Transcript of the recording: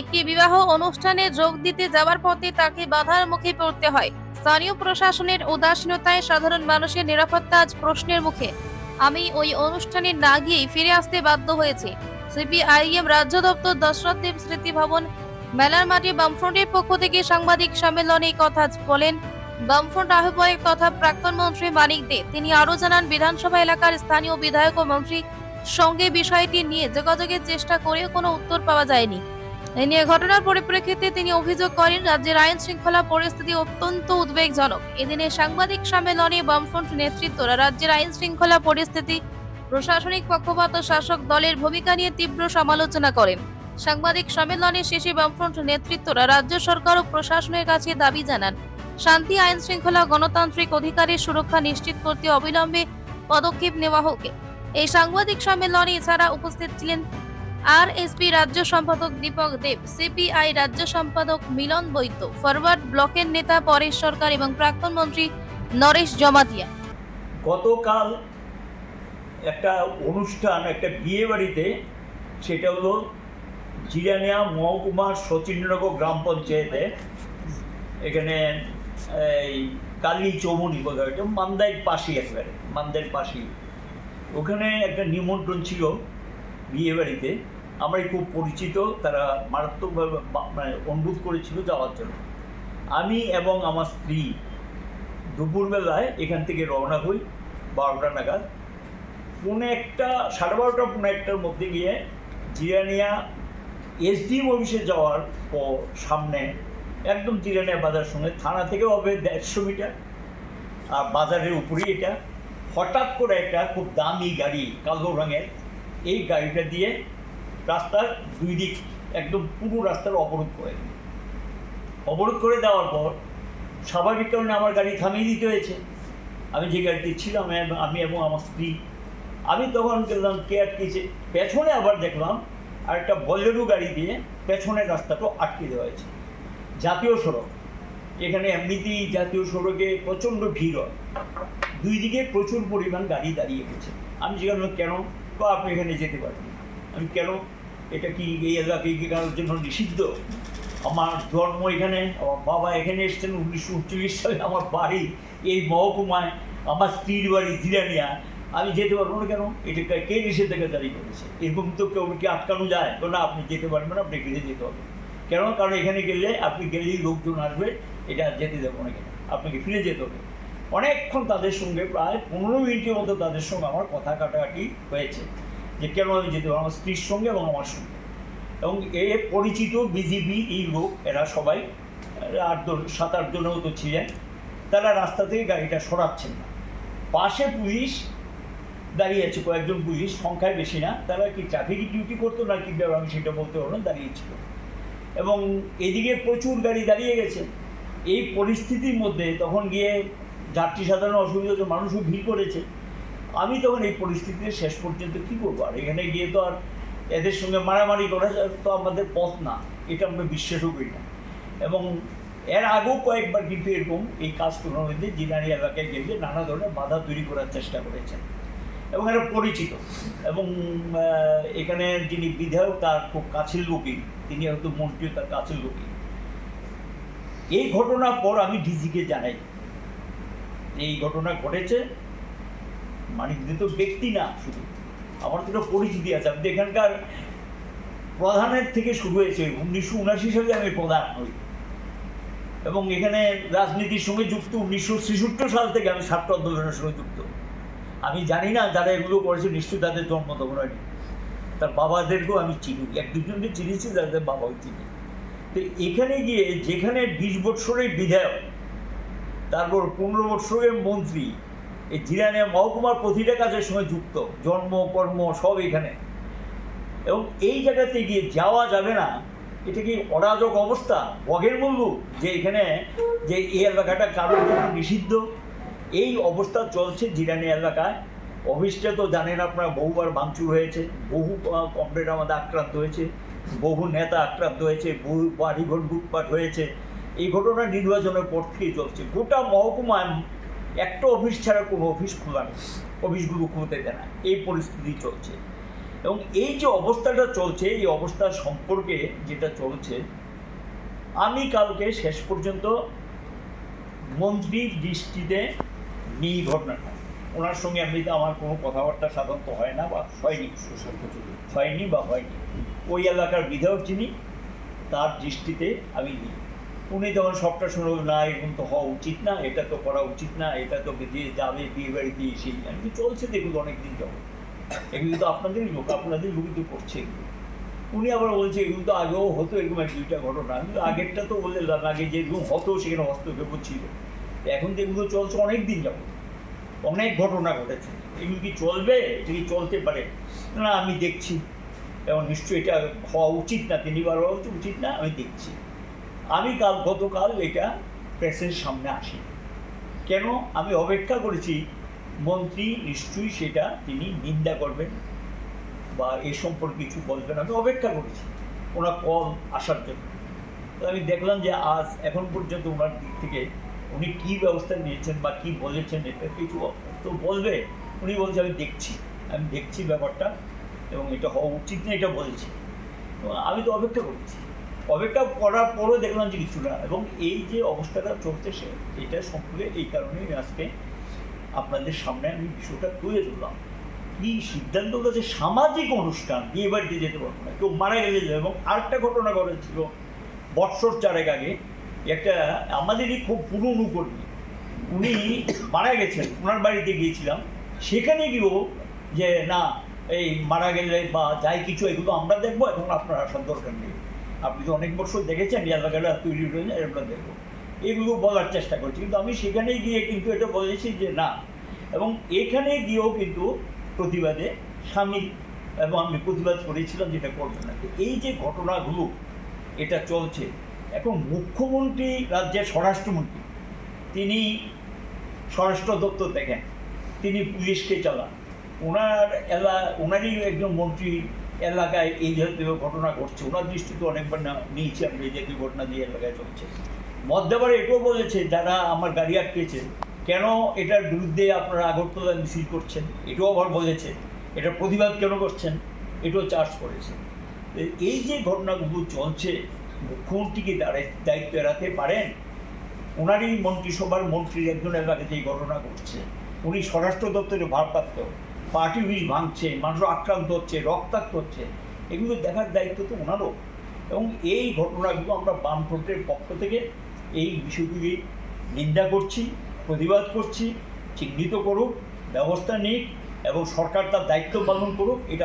একটি বিবাহ অনুষ্ঠানে যোগ দিতে যাওয়ার পথে তাকে বাধার মুখে পড়তে হয়। স্থানীয় প্রশাসনের উদাসীনতায় সাধারণ মানুষের নিরাপত্তা আজ প্রশ্নের মুখে। আমি ওই অনুষ্ঠানে না গিয়েই ফিরে আসতে বাধ্য হয়েছি। সিপিআইএম রাজ্য দপ্তর দশরথ দেব স্মৃতি ভবন, মেলার মাঠে বামফ্রন্টের পক্ষ থেকে সাংবাদিক সম্মেলনে কথা বলেন বামফ্রন্ট আহ্বায়ক তথা প্রাক্তন মন্ত্রী মানিক দে। তিনি আরও জানান, বিধানসভা এলাকার স্থানীয় বিধায়ক ও মন্ত্রী সঙ্গে বিষয়টি নিয়ে যোগাযোগের চেষ্টা করেও কোনো উত্তর পাওয়া যায়নি। এ নিয়ে ঘটনার পরিপ্রেক্ষিতে তিনি অভিযোগ করেন, রাজ্যের আইন শৃঙ্খলা পরিস্থিতি অত্যন্ত উদ্বেগজনক। এদিনে সাংবাদিক সম্মেলনে বামফ্রন্ট নেতৃত্বরা রাজ্যের আইন শৃঙ্খলা পরিস্থিতি, প্রশাসনিক পক্ষপাত শাসক দলের ভূমিকা নিয়ে তীব্র সমালোচনা করেন। সাংবাদিক সম্মেলনে শেষে বামফ্রন্ট নেতৃত্বরা রাজ্য সরকার ও প্রশাসনের কাছে দাবি জানান, শান্তি আইন শৃঙ্খলা গণতান্ত্রিক অধিকারের সুরক্ষা নিশ্চিত করতে অবিলম্বে পদক্ষেপ নেওয়া হোক। এই সাংবাদিক সম্মেলনে এছাড়া উপস্থিত ছিলেন আর এসপি রাজ্য সম্পাদক দীপক দেব, সিপিআই রাজ্য সম্পাদক মিলন বৈদ্য, ফরওয়ার্ড ব্লকের নেতা পরেশ সরকার এবং প্রাক্তন মন্ত্রী নরেশ জমাতিয়া। গতকাল একটা অনুষ্ঠান, একটা বিয়ে বাড়িতে সেটা হলো জিরানিয়া মহকুমার সচিননগর গ্রাম পঞ্চায়েতে, এখানে, এই কালী চৌমনি বোধহয় এটা মান্দাইয়ের পাশেই একেবারে মান্দাইয়ের পাশেই। ওখানে একটা নিমন্ত্রণ ছিল বিয়ে বাড়িতে আমরাই খুব পরিচিত, তারা মারাত্মকভাবে মানে অনুরোধ করেছিল যাওয়ার জন্য। আমি এবং আমার স্ত্রী দুপুরবেলায় এখান থেকে রওনা হই বারোটা নাগাদ। পৌনে একটা, সাড়ে বারোটা, পৌনে একটার মধ্যে গিয়ে জিরানিয়া এসডিএম অফিসে যাওয়ার পর সামনে একদম জিরানিয়া বাজার সঙ্গে, থানা থেকে হবে দেড়শো মিটার, আর বাজারের উপরেই এটা। হঠাৎ করে একটা খুব দামি গাড়ি, কালো রঙের, এই গাড়িটা দিয়ে রাস্তার দুই দিক একদম পুরো রাস্তার অবরোধ করে অবরোধ করে দেওয়ার পর স্বাভাবিক কারণে আমার গাড়ি থামিয়ে দিতে হয়েছে। আমি যে গাড়িতে ছিলাম আমি এবং আমার স্ত্রী, আমি তখন গেলাম কে আটকেছে পেছনে আবার দেখলাম আর একটা বলেরো গাড়ি দিয়ে পেছনের রাস্তাটা আটকে দেওয়া হয়েছে। জাতীয় সড়ক। এখানে এমনিতেই জাতীয় সড়কে প্রচণ্ড ভিড় হয়। দুই দিকে প্রচুর পরিমাণ গাড়ি দাঁড়িয়ে গেছে। আমি জিজ্ঞাসা কেন তো আপনি এখানে যেতে পারবেন আমি কেন এটা কি এই এলাকায় কি কারোর জন্য নিষিদ্ধ? আমার জন্ম এখানে, আমার বাবা এখানে এসেছেন উনিশশো উনচল্লিশ সালে আমার বাড়ি এই মহকুমায়। আমার স্ত্রীর বাড়ি জিরানিয়া। আমি যেতে পারব না কেন? এটা কে- নিষেধাজ্ঞা জারি করেছে? এরকম তো কেউ কি আটকানো যায়। তো না, আপনি যেতে পারবেন আপনি ফিরে যেতে হবে। কেন? কারণ এখানে গেলে আপনি গেলেই লোকজন আসবে, এটা যেতে দেবো না কেন? আপনাকে ফিরে যেতে হবে। অনেকক্ষণ তাদের সঙ্গে, প্রায় পনেরো মিনিটের মতো তাদের সঙ্গে আমার কথা কাটাকাটি হয়েছে। যে কেন আমি যেতে পারব আমার স্ত্রীর সঙ্গে এবং আমার সঙ্গে। এবং এ পরিচিত বিজিবি এই লোক, এরা সবাই আট জন সাত আট জনের মতো ছিলেন। তারা রাস্তা থেকে গাড়িটা সরাচ্ছেন না। পাশে পুলিশ দাঁড়িয়ে আছে, কয়েকজন পুলিশ, সংখ্যায় বেশি না। তারা কি ট্রাফিক ডিউটি করতো না কি আমি সেটা বলতে পারব না দাঁড়িয়েছিল এবং এদিকে প্রচুর গাড়ি দাঁড়িয়ে গেছে। এই পরিস্থিতির মধ্যে তখন গিয়ে যাত্রী সাধারণ অসুবিধা হচ্ছে, মানুষও ভিড় করেছে। আমি তখন এই পরিস্থিতিতে শেষ পর্যন্ত কী করব? আর এখানে গিয়ে তো আর এদের সঙ্গে মারামারি করা তো আমাদের পথ না। এটা আমরা বিশ্বাসও করি না। এবং এর আগেও কয়েকবার কিন্তু এরকম এই কাজ করার মধ্যে জিনারি এলাকায় গেলে নানা ধরনের বাধা তৈরি করার চেষ্টা করেছেন। এবং এরা পরিচিত। এবং এখানে যিনি বিধায়ক তার খুব কাছের লোকই। তিনি হয়তো মন্ত্রী তার কাছের লোকই। এই ঘটনার পর আমি ডিজিকে জানাই। এই ঘটনা ঘটেছে। মানিক দে তো ব্যক্তি না শুধু। আমার তো পরিচিতি আছে। আপনি এখানকার প্রধানের থেকে শুরু হয়েছে উনিশশো উনাশি সালে আমি প্রধান হই। এবং এখানে রাজনীতির সঙ্গে যুক্ত উনিশশো ছেষট্টি সাল থেকে আমি ছাত্র আন্দোলনের সঙ্গে যুক্ত। আমি জানি না যারা এগুলো করেছে, নিশ্চয়ই তাদের জন্ম তখন হয়নি। তার বাবাদেরকেও আমি চিনি, এক দুজনকে চিনিছি যাদের বাবাও চিনি। তো এখানে গিয়ে যেখানে বিশ বৎসরের বিধায়ক, তারপর পনেরো বৎসরের মন্ত্রী এই জিরানিয়া মহকুমার প্রতিটা কাজের সঙ্গে যুক্ত, জন্ম, কর্ম, সব এখানে। এবং এই জায়গাতে গিয়ে যাওয়া যাবে না, এটা কি অরাজক অবস্থা? বগের বলব যে এখানে, যে এই এলাকাটা কারোর জন্য নিষিদ্ধ, এই অবস্থা চলছে জিরানি এলাকায়। অফিসটা তো জানেন আপনারা, বহুবার ভাঙচুর হয়েছে, বহু কমপ্লেট আমাদের আক্রান্ত হয়েছে, বহু নেতা আক্রান্ত হয়েছে, বহু বাড়িঘর লুটপাট হয়েছে। এই ঘটনা নির্বাচনের পর থেকেই চলছে। গোটা মহকুমায় একটা অফিস ছাড়া কোনো অফিস খোলা নেই। অফিসগুলো খুলতে দেয় না। এই পরিস্থিতি চলছে। এবং এই যে অবস্থাটা চলছে এই অবস্থা সম্পর্কে যেটা চলছে আমি কালকে শেষ পর্যন্ত মন্ত্রীর দৃষ্টিতে নিই ঘটনাটা ওনার সঙ্গে এমনিতে আমার কোনো কথাবার্তা সাধারণত হয় না বা হয়নি। হয়নি বা হয়নি। ওই এলাকার বিধায়ক যিনি তার দৃষ্টিতে আমি নিই। উনি তখন সবটা শুনে না, এরকম তো হওয়া উচিত না, এটা তো করা উচিত না, এটা তো দিয়ে যাবে, বিয়ে বাড়িতে এসেই। আমি তো চলছে এগুলো অনেকদিন যাব এগুলো তো আপনাদেরই লোক, আপনাদের লোকই তো করছে এগুলো। উনি আবার বলছে, এগুলো তো আগেও হতো এরকম এক দুইটা ঘটনা। কিন্তু আগেরটা তো বললাম আগে যেরকম হতো সেখানে হস্তক্ষেপ ছিল। এখন তো এগুলো চলছে অনেক দিন যাব অনেক ঘটনা ঘটেছে। এগুলো কি চলবে? এটা কি চলতে পারে? না, আমি দেখছি। এবং নিশ্চয়ই এটা হওয়া উচিত না, তিনবার হওয়া উচিত না, আমি দেখছি। আমি কাল গতকাল এটা প্রেসের সামনে আসি। কেন? আমি অপেক্ষা করেছি, মন্ত্রী নিশ্চয়ই সেটা তিনি নিন্দা করবেন বা এ সম্পর্কে কিছু বলবেন। আমি অপেক্ষা করেছি ওনার কল আসার জন্য। আমি দেখলাম যে আজ এখন পর্যন্ত ওনার দিক থেকে উনি কী ব্যবস্থা নিয়েছেন বা কী বলেছেন এটা কিছু তো বলবে? উনি বলছে, আমি দেখছি আমি দেখছি ব্যাপারটা এবং এটা হওয়া উচিত না, এটা বলছি। আমি তো অপেক্ষা করছি। অপেক্ষা করার পরও দেখলাম যে কিছু না এবং এই যে অবস্থাটা চলছে সে, এটা সম্পর্কে এই কারণেই আজকে আপনাদের সামনে আমি বিষয়টা তুলে ধরলাম। কি সিদ্ধান্ত হচ্ছে সামাজিক অনুষ্ঠান? বিয়ে বাড়িতে যেতে পারব না। কেউ মারা গেলে যাবে এবং আরেকটা ঘটনা ঘটেছিল বৎসর চারেক আগে। একটা আমাদেরই খুব পুরনো কর্মী, উনি মারা গেছেন। ওনার বাড়িতে গিয়েছিলাম। সেখানে গিয়েও যে, না, এই মারা গেলে বা যাই কিছু এগুলো আমরা দেখব এখন আপনার আসার দরকার নেই। আপনি তো অনেক বছর দেখেছেন এলাকাটা তৈরি হয়ে যায় আমরা দেখব। এগুলো বলার চেষ্টা করছি, কিন্তু আমি সেখানে গিয়ে কিন্তু এটা বলেছি যে না। এবং এখানে গিয়েও কিন্তু প্রতিবাদে সামিল এবং আমি প্রতিবাদ করেছিলাম যেটা করবে না। এই যে ঘটনাগুলো, এটা চলছে। এখন মুখ্যমন্ত্রী, রাজ্যের স্বরাষ্ট্রমন্ত্রী, তিনি স্বরাষ্ট্র দপ্তর দেখেন, তিনি পুলিশকে চালান। ওনার এলা, ওনারই একজন মন্ত্রী এলাকায় এই জাতীয় ঘটনা ঘটছে, ওনার দৃষ্টিতে অনেকবার নিয়েছি আমরা এই জাতীয় ঘটনা দিয়ে এলাকায় চলছে। মধ্যবার এটাও বলেছে, যারা আমার গাড়ি আটকেছে, কেন এটার বিরুদ্ধে আপনারা আগরতলা মিছিল করছেন? এটাও আবার বলেছে। এটার প্রতিবাদ কেন করছেন? এটাও চার্জ করেছে। এই যে ঘটনাগুলো চলছে মুখ্যমন্ত্রী কি দায়িত্ব এড়াতে পারেন? ওনারই মন্ত্রিসভার মন্ত্রীর একজন এলাকাতে এই ঘটনা ঘটছে, উনি স্বরাষ্ট্র দপ্তরে ভারপ্রাপ্ত পার্টি অফিস ভাঙছে মানুষ আক্রান্ত হচ্ছে, রক্তাক্ত হচ্ছে, এগুলো দেখার দায়িত্ব তো ওনারও। এবং এই ঘটনাগুলো আমরা বামফ্রন্টের পক্ষ থেকে এই বিষয়গুলি নিন্দা করছি, প্রতিবাদ করছি, চিহ্নিত করুক, ব্যবস্থা নিক এবং সরকার তার দায়িত্ব পালন করুক, এটা